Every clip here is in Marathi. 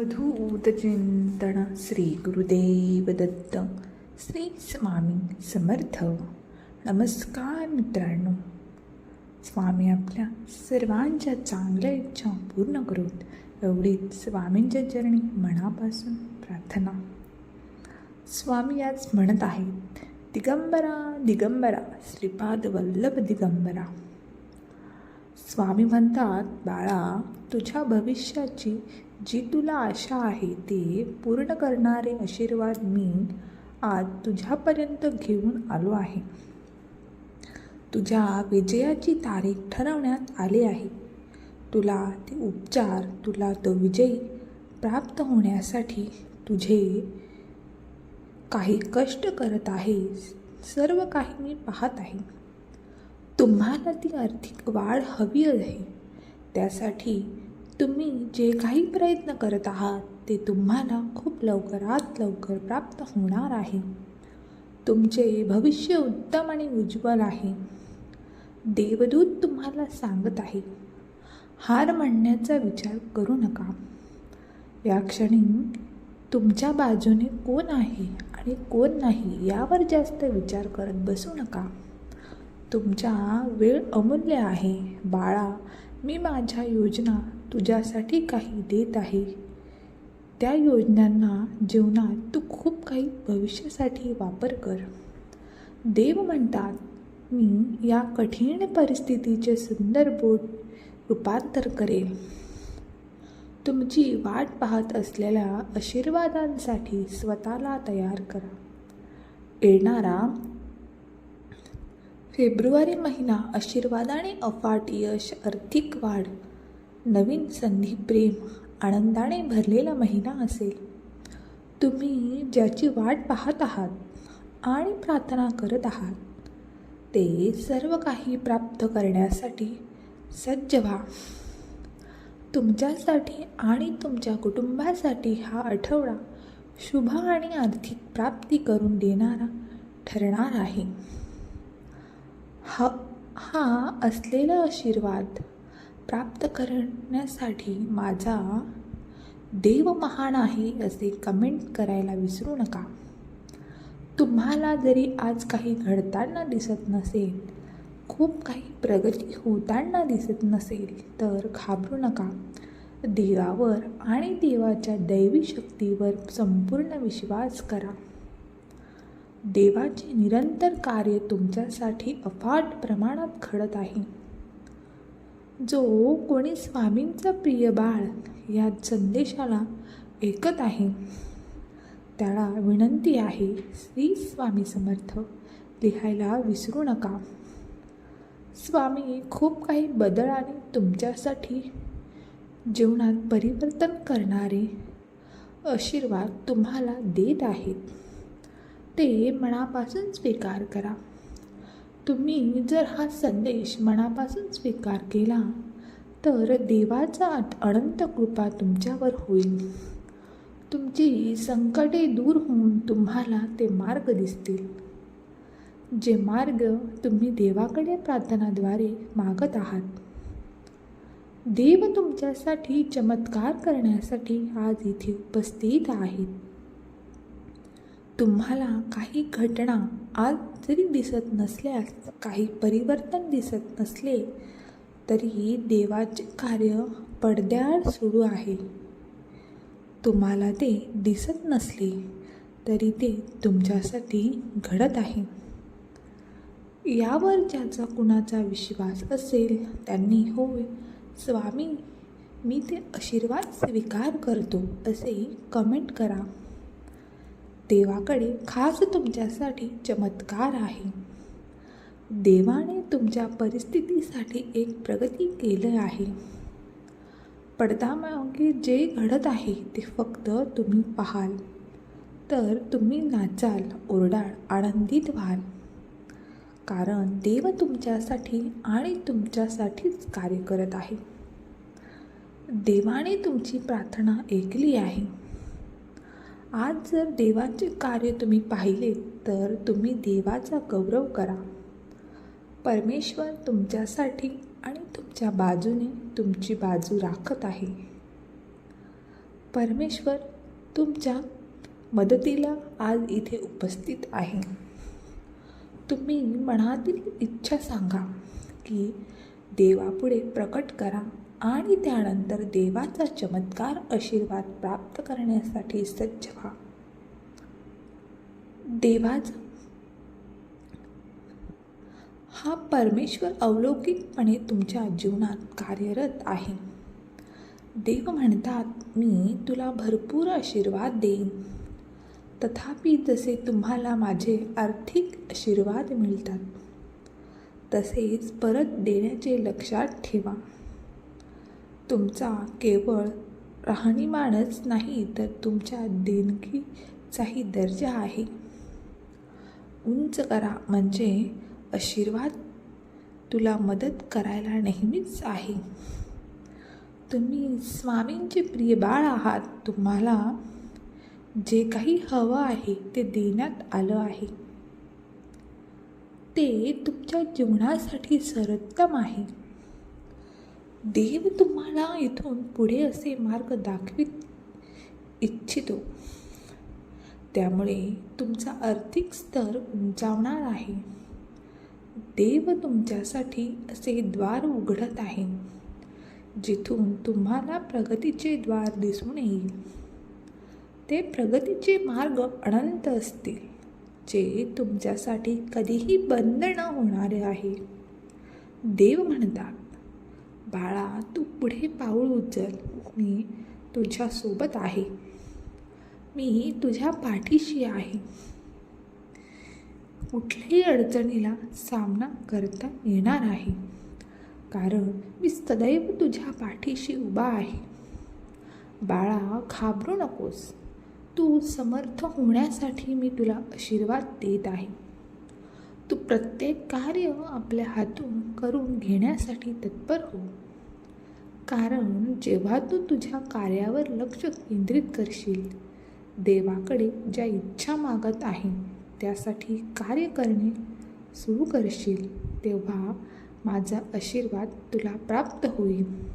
अवधूत चिंतन श्री गुरुदेव दत्त श्री स्वामी समर्थ. नमस्कार मित्रांनो. स्वामी आपल्या सर्वांच्या चांगल्या इच्छा पूर्ण करून एवढीच स्वामींच्या चरणी मनापासून प्रार्थना. स्वामी आज म्हणत आहेत दिगंबरा दिगंबरा श्रीपाद वल्लभ दिगंबरा. स्वामी म्हणतात बाळा तुझ्या भविष्याची जी तुला आशा आहे ते पूर्ण करणारे आशीर्वाद मी आज तुझ्यापर्यंत घेऊन आलो आहे. तुझ्या विजयाची तारीख ठरवण्यात आली आहे. तुला ते उपचार तुला तो विजय प्राप्त होण्यासाठी तुझे काही कष्ट करत आहे सर्व काही मी पाहत आहे. तुम्हाला ती आर्थिक वाढ हवी आहे. त्यासाठी तुम्ही जे काही प्रयत्न करत आहात ते तुम्हाला खूप लवकरात लवकर प्राप्त होणार आहे. तुमचे भविष्य उत्तम आणि उज्ज्वल आहे. देवदूत तुम्हाला सांगत आहे हार म्हणण्याचा विचार करू नका. या क्षणी तुमच्या बाजूने कोण आहे आणि कोण नाही यावर जास्त विचार करत बसू नका. तुमचा वेळ अमूल्य आहे. बाळा मी माझ्या योजना तुझ्यासाठी काही देत आहे. त्या योजनांना जीवनात तू खूप काही भविष्यासाठी वापर कर. देव म्हणतात मी या कठीण परिस्थितीचे सुंदर बोट रूपांतर करेल तुमची वाट पाहत असलेल्या आशीर्वादांसाठी स्वतःला तयार करा. येणारा फेब्रुवारी महिना आशीर्वादाने अफाट यश आर्थिक वाढ नवीन संधी प्रेम आनंदाने भरलेला महिना असेल. तुम्ही ज्याची वाट पाहत आहात आणि प्रार्थना करत आहात ते सर्व काही प्राप्त करण्यासाठी सज्ज व्हा. तुमच्यासाठी आणि तुमच्या कुटुंबासाठी हा आठवडा शुभ आणि आर्थिक प्राप्ती करून देणारा ठरणार आहे. हा हा असलेला आशीर्वाद प्राप्त करण्यासाठी माझा देव महान आहे असे कमेंट करायला विसरू नका. तुम्हाला जरी आज काही घडताना दिसत नसेल खूप काही प्रगती होताना दिसत नसेल तर घाबरू नका. देवावर आणि देवाच्या दैवी शक्तीवर संपूर्ण विश्वास करा. देवाचे निरंतर कार्य तुमच्यासाठी अफाट प्रमाणात घडत आहे. जो कोणी स्वामींचा प्रिय बाळ या संदेशाला ऐकत आहे त्याला विनंती आहे श्री स्वामी समर्थ लिहायला विसरू नका. स्वामी खूप काही बदल आणि तुमच्यासाठी जीवनात परिवर्तन करणारे आशीर्वाद तुम्हाला देत आहेत. ते मनापासून स्वीकार करा. तुम्ही जर हा संदेश मनापासून स्वीकार केला तर देवाचा अनंत कृपा तुमच्यावर होईल. तुमची संकटे दूर होऊन तुम्हाला ते मार्ग दिसतील. जे मार्ग तुम्ही देवाकडे प्रार्थनाद्वारे मागत आहात. देव तुमच्यासाठी चमत्कार करण्यासाठी आज इथे उपस्थित आहेत. तुम्हाला काही घटना आज जरी दिसत नसल्यास काही परिवर्तन दिसत नसले तरीही देवाचे कार्य पडद्याआड सुरू आहे. तुम्हाला ते दिसत नसले तरी ते तुमच्यासाठी घडत आहे. यावर ज्याचा कुणाचा विश्वास असेल त्यांनी होय स्वामी मी ते आशीर्वाद स्वीकार करतो असे कमेंट करा. देवाकडे खास तुमच्यासाठी चमत्कार आहे. देवाने तुमच्या परिस्थितीसाठी एक प्रगती केलं आहे. पडदामागे जे घडत आहे ते फक्त तुम्ही पाहाल. तर तुम्ही नाचाल ओरडाल आनंदित व्हाल. कारण देव तुमच्यासाठी आणि तुमच्यासाठीच कार्य करत आहे. देवाने तुमची प्रार्थना ऐकली आहे. आज जर देवाचे कार्य तुम्ही पाहिले तर तुम्ही देवाचा गौरव करा. परमेश्वर तुमच्यासाठी आणि तुमच्या बाजूने तुमची बाजू राखत आहे. परमेश्वर तुमच्या मदतीला आज इथे उपस्थित आहे. तुम्ही मनातील इच्छा सांगा की देवापुढे प्रकट करा. आणि त्यानंतर देवाचा चमत्कार आशीर्वाद प्राप्त करण्यासाठी सज्ज व्हा. देवाचा हा परमेश्वर अवलौकिकपणे तुमच्या जीवनात कार्यरत आहे. देव म्हणतात मी तुला भरपूर आशीर्वाद देईन. तथापि जसे तुम्हाला माझे आर्थिक आशीर्वाद मिळतात तसेच परत देण्याचे लक्षात ठेवा. तुमचा केवळ राहणीमानच नाही तर तुमच्या देणगीचाही दर्जा आहे. उंच करा म्हणजे आशीर्वाद तुला मदत करायला नेहमीच आहे. तुम्ही स्वामींचे प्रिय बाळ आहात. तुम्हाला जे काही हवं आहे ते देण्यात आलं आहे. ते तुमच्या जीवनासाठी सर्वोत्तम आहे. देव तुम्हाला इथून पुढे असे मार्ग दाखवित इच्छितो. त्यामुळे तुमचा आर्थिक स्तर उंचावणार आहे. देव तुमच्यासाठी असे द्वार उघडत आहे जिथून तुम्हाला प्रगतीचे द्वार दिसून येईल. ते प्रगतीचे मार्ग अनंत असतील जे तुमच्यासाठी कधीही बंद न होणारे आहे. देव म्हणतात बाळा तू पुढे पाऊल उचल. मी तुझ्यासोबत आहे. मी तुझ्या पाठीशी आहे. कुठल्याही अडचणीला सामना करता येणार आहे. कारण मी सदैव तुझ्या पाठीशी उभा आहे. बाळा घाबरू नकोस. तू समर्थ होण्यासाठी मी तुला आशीर्वाद देत आहे. तू प्रत्येक कार्य आपल्या हातून करून घेण्यासाठी तत्पर हो. कारण जेव्हा तू तुझ्या कार्यावर लक्ष केंद्रित करशील देवाकडे ज्या इच्छा मागत आहे त्यासाठी कार्य करणे सुरू करशील तेव्हा माझा आशीर्वाद तुला प्राप्त होईल.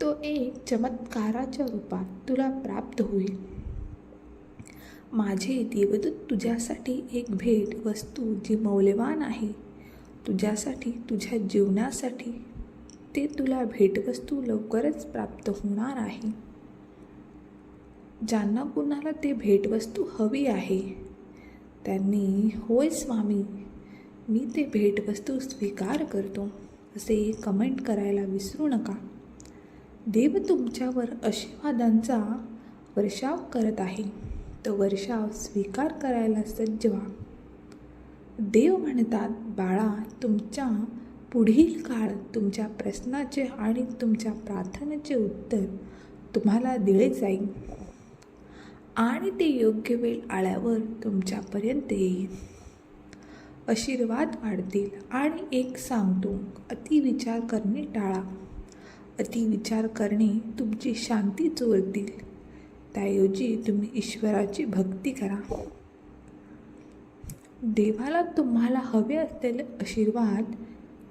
तो एक चमत्काराच्या रूपात तुला प्राप्त होईल. माझे देवदूत तुझ्यासाठी एक भेट वस्तू जी मौल्यवान आहे तुझ्यासाठी तुझ्या जीवनासाठी ते तुला भेटवस्तू लवकरच प्राप्त होणार आहे. ज्यांना कुणाला ते भेटवस्तू हवी आहे त्यांनी होय स्वामी मी ते भेटवस्तू स्वीकार करतो असे कमेंट करायला विसरू नका. देव तुमच्यावर आशीर्वादांचा वर्षाव करत आहे. तो वर्षाव स्वीकार करायला सज्ज व्हा. देव म्हणतात बाळा तुमच्या पुढील काळ तुमच्या प्रश्नाचे आणि तुमच्या प्रार्थनेचे उत्तर तुम्हाला दिले जाईल. आणि ते योग्य वेळ आल्यावर तुमच्यापर्यंत येईल. आशीर्वाद वाढतील आणि एक सांगतो अतिविचार करणे टाळा. अतिविचार करणे तुमची शांती चोरतील. त्याऐवजी तुम्ही ईश्वराची भक्ती करा. देवाला तुम्हाला हवे असलेले आशीर्वाद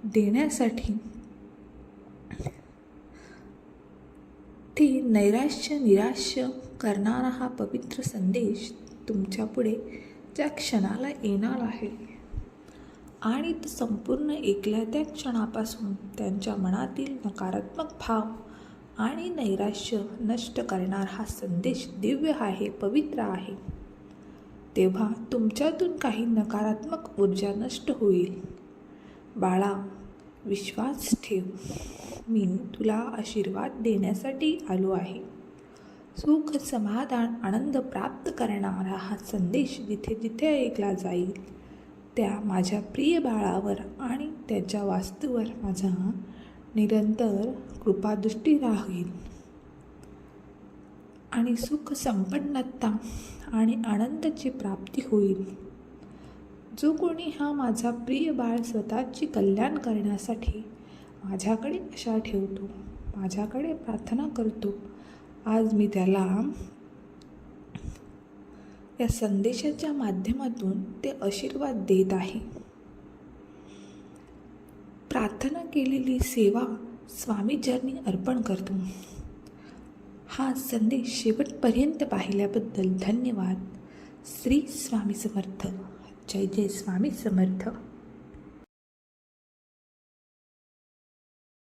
देण्यासाठी ते नैराश्य निराश्य करणारा हा पवित्र संदेश तुमच्यापुढे त्या क्षणाला येणार आहे आणि तो संपूर्ण ऐकल्या त्या क्षणापासून त्यांच्या मनातील नकारात्मक भाव आणि नैराश्य नष्ट करणार हा संदेश दिव्य आहे पवित्र आहे. तेव्हा तुमच्यातून काही नकारात्मक ऊर्जा नष्ट होईल. बाळा विश्वास ठेव. मी तुला आशीर्वाद देण्यासाठी आलो आहे. सुख समाधान आनंद प्राप्त करणारा हा संदेश जिथे जिथे ऐकला जाईल त्या माझ्या प्रिय बाळावर आणि त्याच्या वास्तूवर माझा निरंतर कृपादृष्टी राहील. आणि सुख संपन्नता आणि आनंदाची प्राप्ती होईल. जो कोणी हा माझा प्रिय बाळ स्वतःची कल्याण करण्यासाठी माझ्याकडे आशा ठेवतो माझ्याकडे प्रार्थना करतो आज मी त्याला या संदेशाच्या माध्यमातून ते आशीर्वाद देत आहे. प्रार्थना केलेली सेवा स्वामीचरणी अर्पण करतो. हा संदेश शेवटपर्यंत पाहिल्याबद्दल धन्यवाद. श्री स्वामी समर्थ. जय जय स्वामी समर्थ.